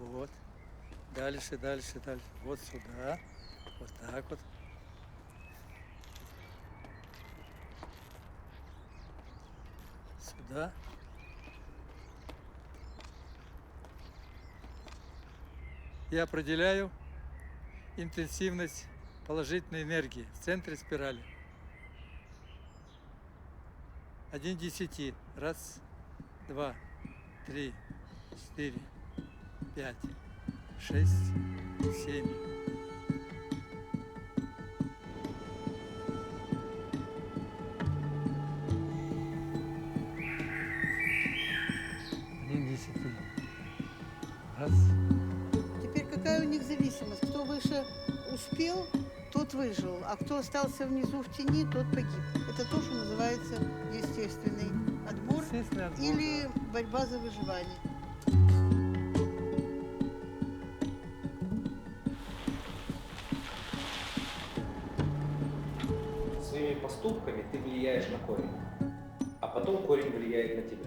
Вот. Дальше, дальше, дальше. Вот сюда. Вот так вот. Сюда. Я определяю интенсивность положительной энергии в центре спирали. Один к десяти. Раз, два, три, четыре, пять, шесть, семь. Раз. Теперь какая у них зависимость? Кто выше успел, тот выжил, а кто остался внизу в тени, тот погиб. Это то, что называется естественный отбор Естественный отбор, или борьба за выживание. Поступками ты влияешь на корень, а потом корень влияет на тебя.